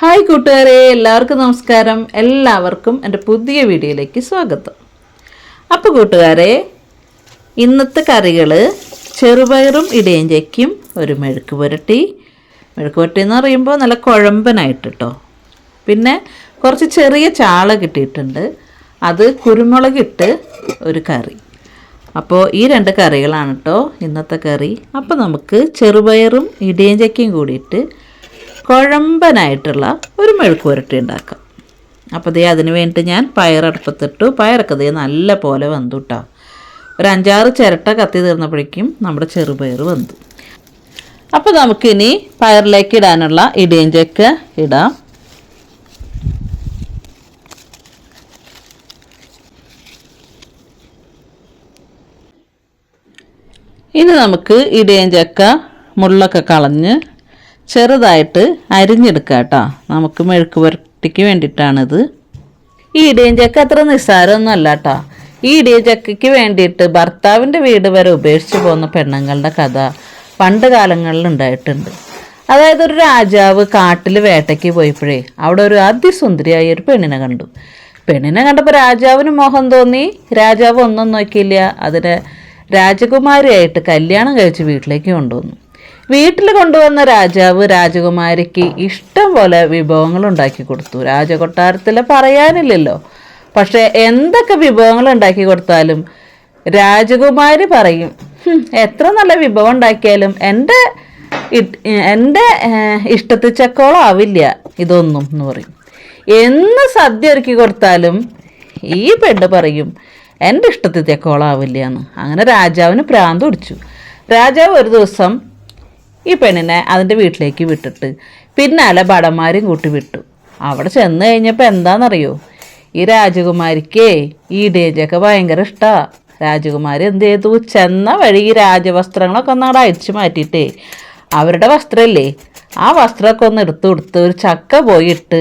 Hi കൂട്ടുകാരെ എല്ലാവർക്കും നമസ്കാരം. എല്ലാവർക്കും എന്റെ പുതിയ വീഡിയോയിലേക്ക് സ്വാഗതം. അപ്പോൾ കൂട്ടുകാരെ ഇന്നത്തെ കറികൾ ചെറുപയറും ഇടയഞ്ചയ്ക്കും ഒരു മെഴുക്ക് പുരട്ടി. മെഴുക്ക് പുരട്ടി എന്ന് പറയുമ്പോൾ നല്ല കുഴമ്പനായിട്ട് കേട്ടോ പിന്നെ കുറച്ച് ചെറിയ ചാള കിട്ടിയിട്ടുണ്ട്. അത് കുരുമുളകിട്ട് ഒരു കറി. അപ്പോൾ ഈ രണ്ട് കറികളാണ് കേട്ടോ ഇന്നത്തെ കറി. അപ്പോൾ നമുക്ക് ചെറുപയറും ഇടിയഞ്ചയ്ക്കും കൂടിയിട്ട് കുഴമ്പനായിട്ടുള്ള ഒരു മെഴുക്ക് പുരട്ടി ഉണ്ടാക്കാം. അപ്പോൾ ദേ അതിന് വേണ്ടി ഞാൻ പയറടുപ്പത്തിട്ടു പയറൊക്കെ ദേ നല്ല പോലെ വെന്തു കേട്ടോ ഒരു അഞ്ചാറ് ചിരട്ട കത്തി തീർന്നപ്പോഴേക്കും നമ്മുടെ ചെറുപയർ വെന്തു അപ്പോൾ നമുക്കിനി പയറിലേക്ക് ഇടാനുള്ള ഇടിയഞ്ചക്ക ഇടാം. ഇനി നമുക്ക് ഇടിയഞ്ചക്ക മുള്ളൊക്കെ കളഞ്ഞ് ചെറുതായിട്ട് അരിഞ്ഞെടുക്കുക കേട്ടോ. നമുക്ക് മെഴുക്ക് പുരട്ടിക്ക് വേണ്ടിയിട്ടാണിത്. ഈ ഇടിയഞ്ചക്ക അത്ര നിസ്സാരമൊന്നും അല്ല കേട്ടോ. ഈ ഇടിയഞ്ചക്കയ്ക്ക് വേണ്ടിയിട്ട് ഭർത്താവിന്റെ വീട് വരെ ഉപേക്ഷിച്ച് പോകുന്ന പെണ്ണുങ്ങളുടെ കഥ പണ്ട് കാലങ്ങളിൽ ഉണ്ടായിട്ടുണ്ട്. അതായത് ഒരു രാജാവ് കാട്ടിൽ വേട്ടയ്ക്ക് പോയപ്പോഴേ അവിടെ ഒരു അതിസുന്ദരിയായ ഒരു പെണ്ണിനെ കണ്ടു. പെണ്ണിനെ കണ്ടപ്പോൾ രാജാവിന് മോഹം തോന്നി. രാജാവ് ഒന്നും നോക്കിയില്ല. അതിനെ രാജകുമാരിയായിട്ട് കല്യാണം കഴിച്ച് വീട്ടിലേക്ക് കൊണ്ടുവന്നു. വീട്ടിൽ കൊണ്ടുവന്ന രാജാവ് രാജകുമാരിക്ക് ഇഷ്ടം പോലെ വിഭവങ്ങൾ ഉണ്ടാക്കി കൊടുത്തു. രാജകൊട്ടാരത്തിൽ പറയാനില്ലല്ലോ. പക്ഷേ എന്തൊക്കെ വിഭവങ്ങൾ ഉണ്ടാക്കി കൊടുത്താലും രാജകുമാരി പറയും എത്ര നല്ല വിഭവം ഉണ്ടാക്കിയാലും എന്റെ എന്റെ ഇഷ്ടത്തിൽ ചക്കോളം ആവില്ല ഇതൊന്നും എന്ന് പറയും. എന്ന് സദ്യ ഒരുക്കി കൊടുത്താലും ഈ പെണ്ണ് പറയും എന്റെ ഇഷ്ടത്തിൽ ചക്കോളം ആവില്ല എന്ന്. അങ്ങനെ രാജാവിന് പ്രാന്ത് പിടിച്ചു. രാജാവ് ഒരു ദിവസം ഈ പെണ്ണിനെ അതിന്റെ വീട്ടിലേക്ക് വിട്ടിട്ട്. പിന്നാലെ ഭടന്മാരും കൂട്ടി വിട്ടു. അവിടെ ചെന്ന് കഴിഞ്ഞപ്പോൾ എന്താണെന്നറിയോ ഈ രാജകുമാരിക്കേ ഈ ഡേജൊക്കെ ഭയങ്കര ഇഷ്ടമാണ് രാജകുമാരി എന്ത് ചെയ്തു? ചെന്ന വഴി ഈ രാജവസ്ത്രങ്ങളൊക്കെ ഒന്ന് അവിടെ അഴിച്ചു മാറ്റിയിട്ടേ. അവരുടെ വസ്ത്രമില്ലേ? ആ വസ്ത്രമൊക്കെ ഒന്ന് എടുത്തു കൊടുത്ത് ഒരു ചക്ക പോയിട്ട്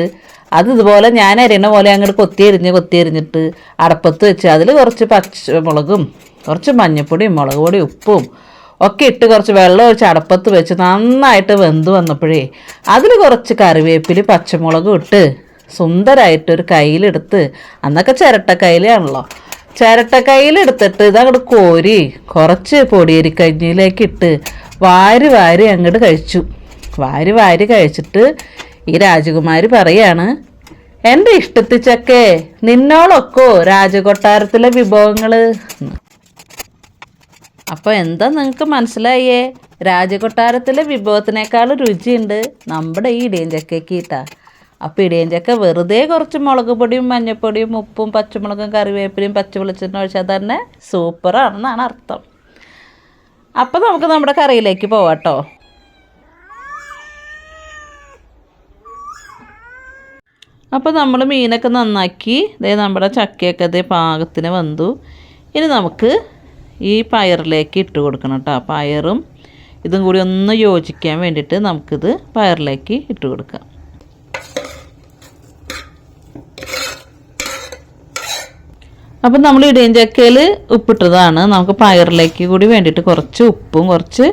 അത് ഇതുപോലെ ഞാൻ അരിയണ പോലെ അങ്ങോട്ട് കൊത്തി എരിഞ്ഞ് കൊത്തി എരിഞ്ഞിട്ട് അടപ്പത്ത് വെച്ച് അതിൽ കുറച്ച് പച്ചമുളകും കുറച്ച് മഞ്ഞപ്പൊടിയും മുളക് പൊടിയും ഉപ്പും ഒക്കെ ഇട്ട് കുറച്ച് വെള്ളം ഒഴിച്ച് അടപ്പത്ത് വെച്ച് നന്നായിട്ട് വെന്ത് വന്നപ്പോഴേ അതിൽ കുറച്ച് കറിവേപ്പില പച്ചമുളകും ഇട്ട് സുന്ദരമായിട്ടൊരു കയ്യിലെടുത്ത് അന്നൊക്കെ ചിരട്ട കയ്യിലാണല്ലോ ചിരട്ട കയ്യിലെടുത്തിട്ട് ഇതങ്ങോട്ട് കോരി കുറച്ച് പൊടിയരിക്കഞ്ഞിയിലേക്ക് ഇട്ട് വാരി വാരി അങ്ങോട്ട് കഴിച്ചു വാരി വാരി കഴിച്ചിട്ട് ഈ രാജകുമാരി പറയാണ് എന്റെ ഇഷ്ടത്തിച്ചൊക്കെ ചക്കേ നിന്നോളൊക്കോ രാജകൊട്ടാരത്തിലെ വിഭവങ്ങൾ എന്ന്. അപ്പോൾ എന്താ നിങ്ങൾക്ക് മനസ്സിലായേ? രാജകൊട്ടാരത്തിലെ വിഭവത്തിനേക്കാൾ രുചിയുണ്ട്. നമ്മുടെ ഈ ഇടിയൻ ചക്കയ്ക്ക് ഇട്ടാ അപ്പോൾ ചക്ക വെറുതെ കുറച്ച് മുളക് പൊടിയും മഞ്ഞപ്പൊടിയും ഉപ്പും പച്ചമുളകും കറിവേപ്പിലയും പച്ച വെളിച്ചെണ്ണ ഒഴിച്ചാൽ തന്നെ സൂപ്പറാണെന്നാണ് അർത്ഥം. അപ്പോൾ നമുക്ക് നമ്മുടെ കറിയിലേക്ക് പോവാട്ടോ. അപ്പോൾ നമ്മൾ മീനൊക്കെ നന്നാക്കി ദേ നമ്മുടെ ചക്കയൊക്കെ ദേ പാകത്തിന് വന്നു. ഇനി നമുക്ക് ഈ പയറിലേക്ക് ഇട്ട് കൊടുക്കണം കേട്ടോ. പയറും ഇതും കൂടി ഒന്ന് യോജിക്കാൻ വേണ്ടിയിട്ട് നമുക്കിത് പയറിലേക്ക് ഇട്ട് കൊടുക്കാം. അപ്പം നമ്മൾ ഇടിയൻ ചക്കയിൽ ഉപ്പിട്ടതാണ്. നമുക്ക് പയറിലേക്ക് കൂടി വേണ്ടിയിട്ട് കുറച്ച് ഉപ്പും കുറച്ച്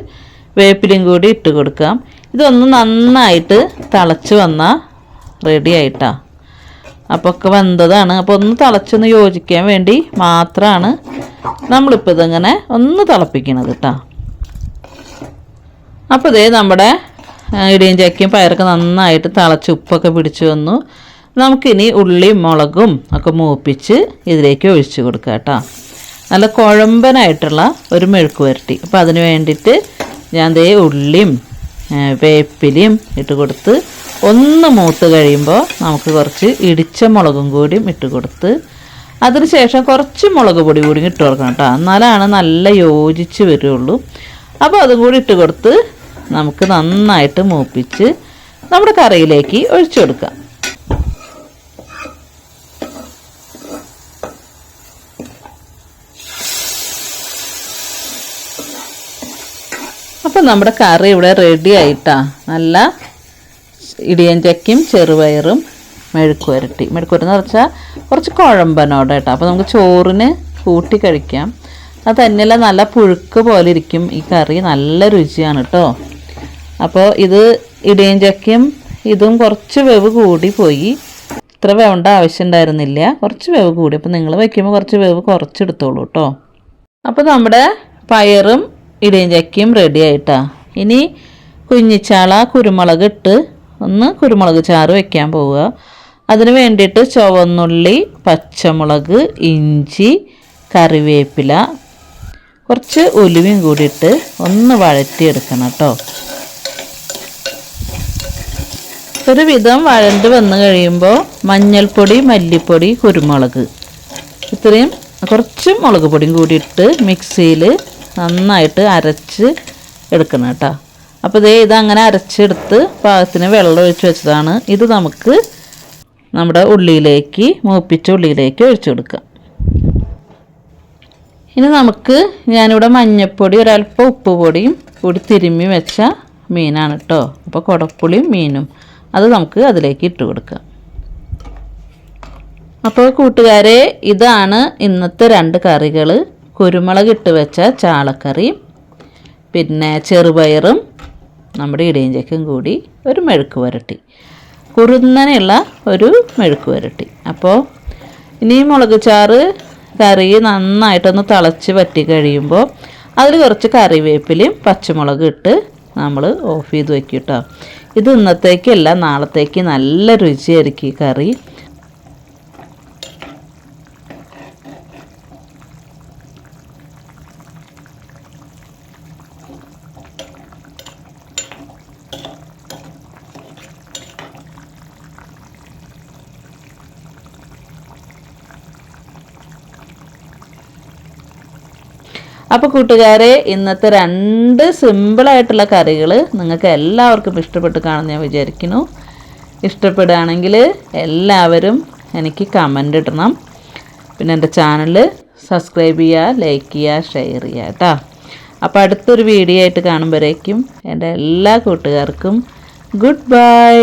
വേപ്പിലും കൂടി ഇട്ട് കൊടുക്കാം. ഇതൊന്ന് നന്നായിട്ട് തിളച്ച് വന്നാൽ റെഡി ആയിട്ടാ. അപ്പോൾ ഒക്കെ വെന്തതാണ്. അപ്പോൾ ഒന്ന് തിളച്ചൊന്ന് യോജിക്കാൻ വേണ്ടി മാത്രമാണ് നമ്മളിപ്പോൾ ഇതിങ്ങനെ ഒന്ന് തിളപ്പിക്കണത് കേട്ടോ അപ്പോൾ ഇതേ നമ്മുടെ ഇടിയും ചക്കയും പയറൊക്കെ നന്നായിട്ട് തിളച്ച് ഉപ്പൊക്കെ പിടിച്ചു വന്നു. നമുക്കിനി ഉള്ളിയും മുളകും ഒക്കെ മൂപ്പിച്ച് ഇതിലേക്ക് ഒഴിച്ചു കൊടുക്കുക കേട്ടോ നല്ല കുഴമ്പനായിട്ടുള്ള ഒരു മെഴുക്ക് വരട്ടി. അപ്പോൾ അതിന് വേണ്ടിയിട്ട് ഞാൻ ദേ ഉള്ളിയും വേപ്പിലയും ഇട്ട് കൊടുത്ത് ഒന്ന് മൂത്ത് കഴിയുമ്പോൾ നമുക്ക് കുറച്ച് ഇടിച്ച മുളകും കൂടിയും ഇട്ട് കൊടുത്ത് അതിനുശേഷം കുറച്ച് മുളക് പൊടി കൂടി ഇട്ട് കൊടുക്കണം കേട്ടോ. എന്നാലാണ് നല്ല യോജിച്ച് വരുള്ളൂ. അപ്പോൾ അതും കൂടി ഇട്ട് കൊടുത്ത് നമുക്ക് നന്നായിട്ട് മൂപ്പിച്ച് നമ്മുടെ കറിയിലേക്ക് ഒഴിച്ചു കൊടുക്കാം. അപ്പം നമ്മുടെ കറി ഇവിടെ റെഡി ആയിട്ടാ. നല്ല ഇടിയൻ ചക്കയും ചെറുപയറും മെഴുക്ക് വരട്ടി മെഴുക്ക് വരട്ടി എന്ന് വെച്ചാൽ കുറച്ച് കുഴമ്പനോടെ കേട്ടോ അപ്പോൾ നമുക്ക് ചോറിന് കൂട്ടി കഴിക്കാം. അത് തന്നെയല്ല നല്ല പുഴുക്ക് പോലെ ഇരിക്കും ഈ കറി. നല്ല രുചിയാണ് കേട്ടോ അപ്പോൾ ഇത് ഇടിയും ചക്കയും ഇതും കുറച്ച് വെവ് കൂടി പോയി. ഇത്ര വേവേണ്ട ആവശ്യം ഉണ്ടായിരുന്നില്ല കുറച്ച് വെവ് കൂടി. അപ്പോൾ നിങ്ങൾ വയ്ക്കുമ്പോൾ കുറച്ച് വെവ് കുറച്ചെടുത്തോളൂ കേട്ടോ അപ്പോൾ നമ്മുടെ പയറും ഇടിയും ചക്കയും റെഡി ആയിട്ടാ. ഇനി കുഞ്ഞിച്ചാള കുരുമുളക് ഇട്ട് ഒന്ന് കുരുമുളക് ചാറ് വെക്കാൻ പോവുക. അതിന് വേണ്ടിയിട്ട് ചുവന്നുള്ളി പച്ചമുളക് ഇഞ്ചി കറിവേപ്പില കുറച്ച് ഉലുവയും കൂടിയിട്ട് ഒന്ന് വഴറ്റിയെടുക്കണം കേട്ടോ. ഒരു വിധം വഴണ്ട് വന്നു കഴിയുമ്പോൾ മഞ്ഞൾപ്പൊടി മല്ലിപ്പൊടി കുരുമുളക് ഇത്രയും കുറച്ച് മുളക് പൊടിയും കൂടിയിട്ട് മിക്സിയിൽ നന്നായിട്ട് അരച്ച് എടുക്കണം കേട്ടോ. അപ്പോൾ ഇതേ ഇതങ്ങനെ അരച്ചെടുത്ത് പാകത്തിന് വെള്ളം ഒഴിച്ച് വെച്ചതാണ്. ഇത് നമുക്ക് നമ്മുടെ ഉള്ളിയിലേക്ക് മൂപ്പിച്ച ഉള്ളിയിലേക്ക് ഒഴിച്ചു കൊടുക്കുക. ഇനി നമുക്ക് ഞാനിവിടെ മഞ്ഞൾപ്പൊടി ഒരല്പം ഉപ്പ് പൊടിയും കൂടി തിരുമ്മി വെച്ച മീനാണ് കേട്ടോ അപ്പോൾ കുടപ്പുളിയും മീനും അത് നമുക്ക് അതിലേക്ക് ഇട്ട് കൊടുക്കുക. അപ്പോൾ കൂട്ടുകാരെ ഇതാണ് ഇന്നത്തെ രണ്ട് കറികൾ. കുരുമുളക് ഇട്ട് വെച്ച ചാളക്കറി പിന്നെ ചെറുപയറും നമ്മുടെ ഇടിയഞ്ചക്കും കൂടി ഒരു മെഴുക്ക് വരട്ടി കുറുന്നനെയുള്ള ഒരു മെഴുക്ക് വരട്ടി. അപ്പോൾ ഇനി മുളക് ചാറ് കറി നന്നായിട്ടൊന്ന് തിളച്ച് വറ്റി കഴിയുമ്പോൾ അതിൽ കുറച്ച് കറിവേപ്പിലയും പച്ചമുളക് ഇട്ട് നമ്മൾ ഓഫ് ചെയ്ത് വെക്കും കേട്ടോ ഇത് ഇന്നത്തേക്കല്ല നാളത്തേക്ക് നല്ല രുചിയായിരിക്കും ഈ കറി. അപ്പോൾ കൂട്ടുകാരെ ഇന്നത്തെ രണ്ട് സിമ്പിളായിട്ടുള്ള കറികൾ നിങ്ങൾക്ക് എല്ലാവർക്കും ഇഷ്ടപ്പെട്ട് കാണുമെന്ന് ഞാൻ വിചാരിക്കുന്നു. ഇഷ്ടപ്പെടുകയാണെങ്കിൽ എല്ലാവരും എനിക്ക് കമന്റ് ഇടണം. പിന്നെ എന്റെ ചാനൽ സബ്സ്ക്രൈബ് ചെയ്യുക ലൈക്ക് ചെയ്യുക ഷെയർ ചെയ്യുക കേട്ടോ. അപ്പോൾ അടുത്തൊരു വീഡിയോ ആയിട്ട് കാണുമ്പോഴേക്കും എന്റെ എല്ലാ കൂട്ടുകാർക്കും ഗുഡ് ബൈ